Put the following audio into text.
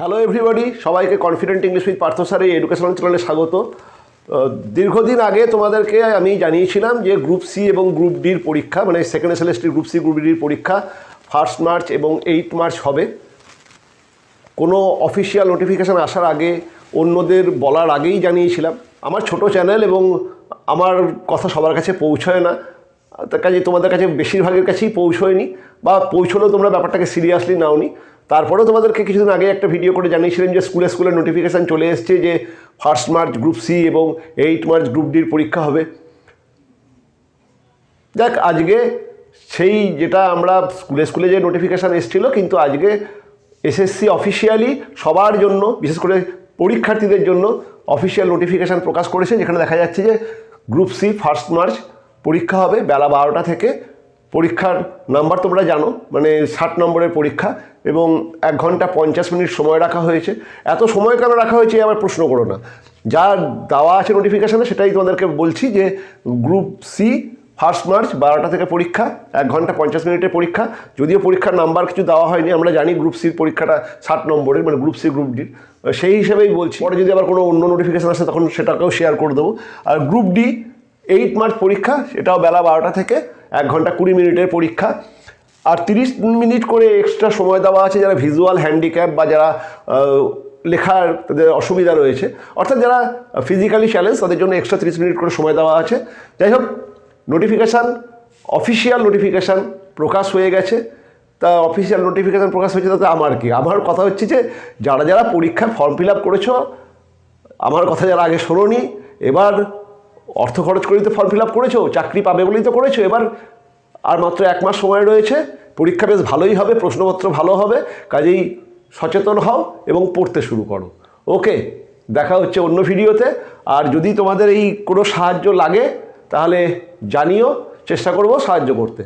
Hello everybody সবাইকে confident English with Partha sir এই educational চ্যানেলে স্বাগত। দীর্ঘদিন আগে তোমাদেরকে আমি জানিয়েছিলাম যে গ্রুপ সি এবং গ্রুপ ডির পরীক্ষা মানে সেকেন্ড এসএলএসটির গ্রুপ সি গ্রুপ ডির পরীক্ষা ফার্স্ট মার্চ এবং এইট মার্চ হবে। কোনো অফিসিয়াল নোটিফিকেশান আসার আগে অন্যদের বলার আগেই জানিয়েছিলাম। আমার ছোট চ্যানেল এবং আমার কথা সবার কাছে পৌঁছয় না। তার কাজে তোমাদের কাছে বেশিরভাগের কাছেই পৌঁছয়নি বা পৌঁছলেও তোমরা ব্যাপারটাকে সিরিয়াসলি নাওনি। তারপরেও তোমাদেরকে কিছুদিন আগে একটা ভিডিও করে জানিয়েছিলাম যে স্কুলে স্কুলে নোটিফিকেশান চলে এসছে যে ফার্স্ট মার্চ গ্রুপ সি এবং এইট মার্চ গ্রুপ ডির পরীক্ষা হবে। দেখ আজকে সেই যেটা আমরা স্কুলে স্কুলে যে নোটিফিকেশান এসেছিল, কিন্তু আজকে এসএসসি অফিসিয়ালি সবার জন্য, বিশেষ করে পরীক্ষার্থীদের জন্য অফিসিয়াল নোটিফিকেশান প্রকাশ করেছে, যেখানে দেখা যাচ্ছে যে গ্রুপ সি ফার্স্ট মার্চ পরীক্ষা হবে বেলা বারোটা থেকে পরীক্ষার নাম্বার তোমরা জানো মানে ষাট নম্বরের পরীক্ষা এবং এক ঘণ্টা পঞ্চাশ মিনিট সময় রাখা হয়েছে। এত সময় কেন রাখা হয়েছে আবার প্রশ্ন করো না। যা দেওয়া আছে নোটিফিকেশানে সেটাই তোমাদেরকে বলছি যে গ্রুপ সি ফার্স্ট মার্চ বারোটা থেকে পরীক্ষা, এক ঘণ্টা পঞ্চাশ মিনিটের পরীক্ষা। যদিও পরীক্ষার নাম্বার কিছু দেওয়া হয়নি, আমরা জানি গ্রুপ সির পরীক্ষাটা ষাট নম্বরের মানে গ্রুপ সি গ্রুপ ডির সেই হিসেবেই বলছি, পরে যদি আবার কোনো অন্য নোটিফিকেশান আসে তখন সেটাকেও শেয়ার করে দেবো। আর গ্রুপ ডি এইট মার্চ পরীক্ষা, সেটাও বেলা বারোটা থেকে এক ঘণ্টা কুড়ি মিনিটের পরীক্ষা। আর তিরিশ মিনিট করে এক্সট্রা সময় দেওয়া আছে যারা ভিজুয়াল হ্যান্ডিক্যাপ বা যারা লেখার তাদের অসুবিধা রয়েছে। অর্থাৎ যারা ফিজিক্যালি চ্যালেঞ্জ তাদের জন্য এক্সট্রা তিরিশ মিনিট করে সময় দেওয়া আছে। যাই হোক নোটিফিকেশান অফিসিয়াল নোটিফিকেশান প্রকাশ হয়ে গেছে। তা অফিসিয়াল নোটিফিকেশান প্রকাশ হয়েছে, তাতে আমার কি? আমার কথা হচ্ছে যে, যারা যারা পরীক্ষার ফর্ম ফিল আপ করেছ, আমার কথা যারা আগে শোনোনি, এবার অর্থ খরচ করেই তো ফর্ম ফিল আপ করেছ, চাকরি পাবে বলেই তো করেছ। এবার আর মাত্র এক মাস সময় রয়েছে, পরীক্ষা বেশ ভালোই হবে, প্রশ্নপত্র ভালো হবে, কাজেই সচেতন হও এবং পড়তে শুরু করো। ওকে দেখা হচ্ছে অন্য ভিডিওতে। আর যদি তোমাদের এই কোনো সাহায্য লাগে, তাহলে জানিও, চেষ্টা করব সাহায্য করতে।